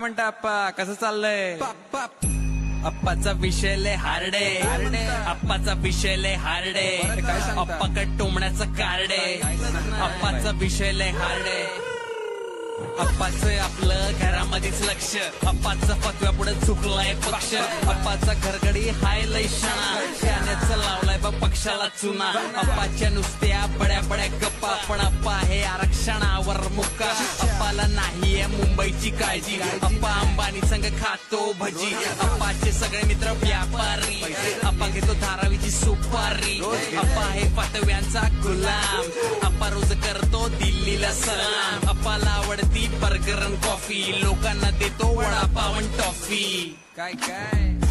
म्हणता अप्पा कसं चाललंय? अप्पाचा विषय लय हार्डे अप्पाचा विषय लय हार्डे अप्पाकड टोमण्याचं कार्डे अप्पाचा विषय लय हार्डे अप्पाचं आपलं घरामध्येच लक्ष. अप्पाचा फतव्या पुढे चुकलाय पक्ष. अप्पाचा घरगडी हाय लय शणा. पक्षाला चुना. अप्पाच्या नुसत्या बड्या बड्या गप्पा. पण अप्पा हे आरक्षणावर मुक्का. अप्पाला नाहीये मुंबईची काळजी. अप्पा अंबानी संघ खातो भजी. अप्पाचे सगळे मित्र व्यापारी. अप्पा घेतो धारावीची सुपारी. अप्पा हे फतव्यांचा गुलाम. अप्पा रोज करतो दिल्लीला सलाम. अप्पाला आवडती बर्गर कॉफी. लोकांना देतो वडापावन टॉफी. काय काय?